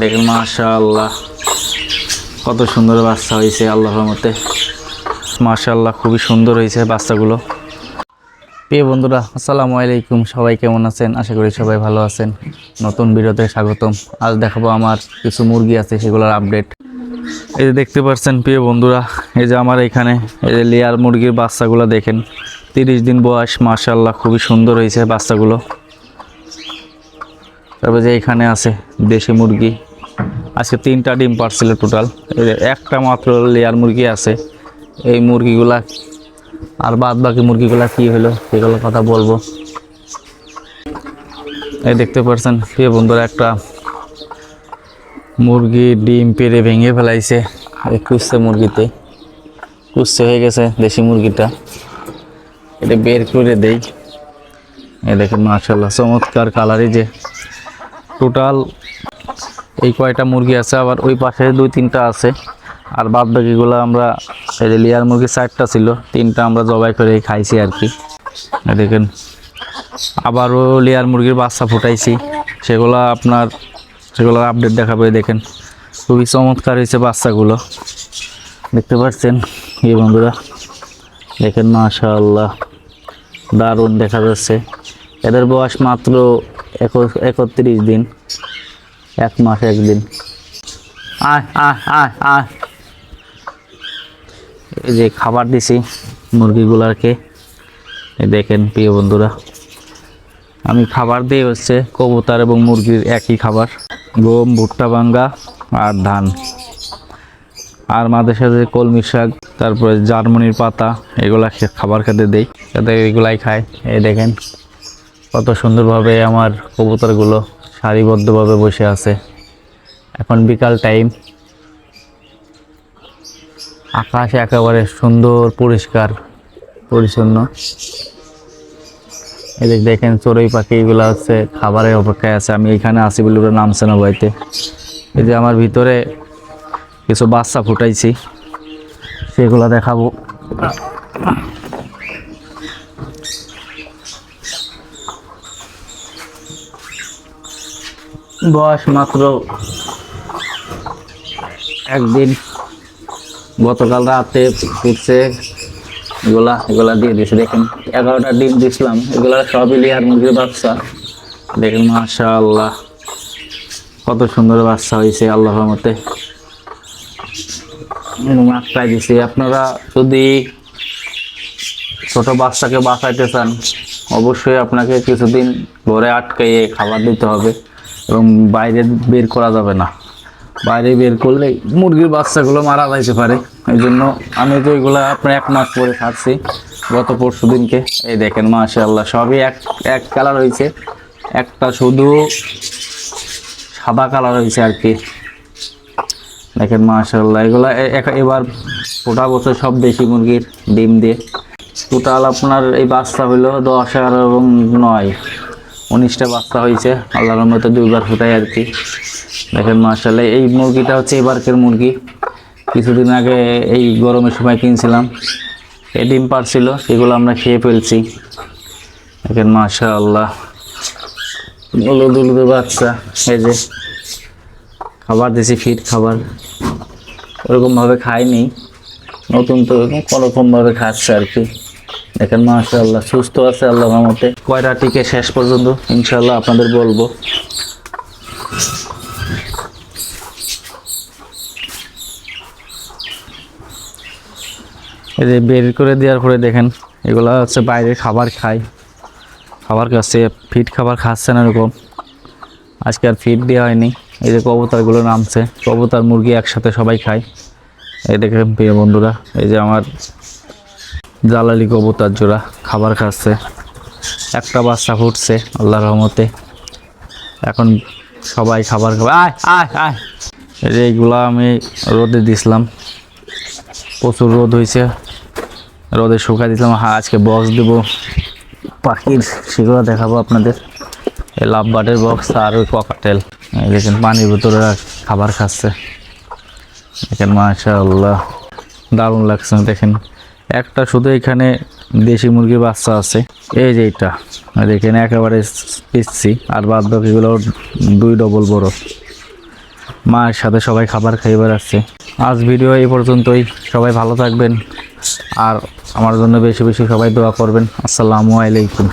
দেখেন মাশাআল্লাহ। কত সুন্দর বাচ্চা হয়েছে আল্লাহর মতে মাশাআল্লাহ, খুবই সুন্দর হয়েছে বাচ্চাগুলো। প্রিয় বন্ধুরা, আসসালামু আলাইকুম। সবাই কেমন আছেন? আশা করি সবাই ভালো আছেন। নতুন ভিডিওতে স্বাগতম। আজ দেখাবো আমার কিছু মুরগি আছে, সেগুলোর আপডেট। এই যে দেখতে পাচ্ছেন, প্রিয় বন্ধুরা, এই যে আমার এখানে, এই যে লেয়ার মুরগির বাচ্চাগুলো দেখেন। তিরিশ দিন বয়স, মাশাআল্লাহ, খুবই সুন্দর হয়েছে বাচ্চাগুলো। তারপরে যে এখানে আছে দেশি মুরগি। আজকে তিনটা ডিম পারছিল টোটাল একটা মাত্র লেয়ার মুরগি আছে। এই মুরগিগুলা আর বাদ বাকি মুরগিগুলা কি হলো সেগুলো কথা বলব। এই দেখতে পাচ্ছেন প্রিয় বন্ধুরা, একটা মুরগি ডিম পেড়ে ভেঙে ফেলাইছে এই কুসছে মুরগিতে। কুসছে হয়ে গেছে দেশি মুরগিটা। এটা বের করে দেই। এই দেখেন মাশাল্লাহ চমৎকার কালারই যে। টোটাল এই কয়টা মুরগি আছে? আবার ওই পাশে দুই তিনটা আছে। আর বাদ বাকিগুলো আমরা এই যে লেয়ার মুরগি চারটা ছিল, তিনটা আমরা জবাই করে খাইছি আর কি। দেখেন, আবারও লেয়ার মুরগির বাচ্চা ফুটাইছি। সেগুলো আপনার, সেগুলোর আপডেট দেখাবে দেখেন। খুবই চমৎকার হয়েছে বাচ্চাগুলো। দেখতে পাচ্ছেন? এই বন্ধুরা, দেখেন মাশাআল্লাহ, দারুণ দেখা যাচ্ছে। এদের বয়স মাত্র একত্রিশ দিন। এক মাস একদিন আয় আয় আয় আয়। এই যে খাবার দিছি মুরগিগুলারকে এই দেখেন প্রিয় বন্ধুরা, আমি খাবার দিই হচ্ছে কবুতর এবং মুরগির একই খাবার। গম, ভুট্টা ভাঙ্গা আর ধান। আর মাঝে সাথে কলমি শাক, তারপরে জার্মানির পাতা এগুলা খাবার খেতে দেই। যাতে এগুলাই খায়। এই দেখেন। কত সুন্দরভাবে আমার কবুতরগুলো সারিবদ্ধভাবে বসে আছে। এখন বিকাল টাইম। আকাশ একেবারে সুন্দর, পরিষ্কার, পরিচ্ছন্ন। এদিক দেখেন চড়ুই পাখি, এগুলো হচ্ছে খাবারের অপেক্ষায় আছে। আমি এখানে আসি বলে ওরা নামছে না বাড়িতে। এই যে আমার ভিতরে কিছু বাচ্চা ফুটাইছি, সেগুলো দেখাবো। বয়স মাত্র একদিন। গতকাল রাতে ফুটছে এগুলা এগুলা দিয়ে দিয়েছে দেখেন, এগারোটা ডিম দিছিলাম। এগুলা সবই লিয়ার মুরগির বাচ্চা। দেখেন, মাশাআল্লাহ, কত সুন্দর বাচ্চা হয়েছে আল্লাহর মতে মাত্রায় দিছি। আপনারা যদি ছোট বাচ্চাকে বাঁচাইতে চান, অবশ্যই আপনাকে কিছুদিন ঘরে আটকাইয়ে খাবার দিতে হবে। এবং বাইরে বের করা যাবে না। বাইরে বের করলে মুরগির বাচ্চাগুলো মারা যাইতে পারে। এই জন্য আমি তো এগুলো আপনার এক মাস পরে খাচ্ছি। গত পরশু দিনকে। এই দেখেন মাসে আল্লাহ সবই এক এক কালার হয়েছে একটা শুধু সাদা কালার হয়েছে আর কি। দেখেন মাশাল্লাহ এগুলো এবার গোটা বছর সব দেশি মুরগির ডিম দিয়ে। টোটাল আপনার এই বাচ্চা হইল দশ, এগারো এবং নয়। উনিশটা বাচ্চা হয়েছে। আল্লাহর মতো দুইবার ফুটাই আর কি। দেখেন মাশাল্লাহ এই মুরগিটা হচ্ছে এবারকের মুরগি। কিছুদিন আগে এই গরমের সময় কিনছিলাম। এই ডিম পারছিল সেগুলো আমরা খেয়ে ফেলছি। দেখেন, মাশাআল্লাহ উলুদ উলুদ বাচ্চা। এই যে, খাবার দিছি ফিট খাবার। ওরকমভাবে খাইনি। নতুন তো কোনোরকমভাবে খাচ্ছে আর কি। দেখেন মাশাআল্লাহ, সুস্থ আছে আল্লাহ মতে কয়টা টিকে শেষ পর্যন্ত? ইনশাল্লাহ আপনাদের বলব। এই যে বের করে দেওয়ার পরে দেখেন, এগুলো হচ্ছে বাইরে খাবার খায়। খাবার খাচ্ছে ফিট খাবার খাচ্ছে না এরকম। আজকে আর ফিট দেওয়া হয়নি। এই যে কবুতরগুলো নামছে, কবুতর মুরগি একসাথে সবাই খায়। এই দেখেন প্রিয় বন্ধুরা, এই যে আমার জালালি কবুতর জোড়া খাবার খাচ্ছে। একটা বাচ্চা ফুটছে আল্লাহ রহমতে। এখন সবাই খাবার খাবে। আয় আয় আয়। এইগুলো আমি রোদে দিছিলাম। প্রচুর রোদ হয়েছে। রোদে শুকাই দিয়েছিলাম হ্যাঁ আজকে বক্স দেবো। পাখির সেগুলো দেখাবো আপনাদের। এই লাভ বাটের বক্স আর ওই ককাটেল দেখেন, পানির ভিতরে খাবার খাচ্ছে। দেখেন, মাশাআল্লাহ। দারুণ লাগছে, দেখেন। একটা শুধু এখানে দেশি মুরগির বাচ্চা আছে। এই যে এটা। দেখেন একেবারে পিসছি আর বাদ বাকিগুলো দুই ডবল বড়। মায়ের সাথে সবাই খাবার খাইবার বেড়াচ্ছে। আজ ভিডিও এই পর্যন্তই। সবাই ভালো থাকবেন। আর আমার জন্য বেশি বেশি সবাই দোয়া করবেন। আসসালামু আলাইকুম।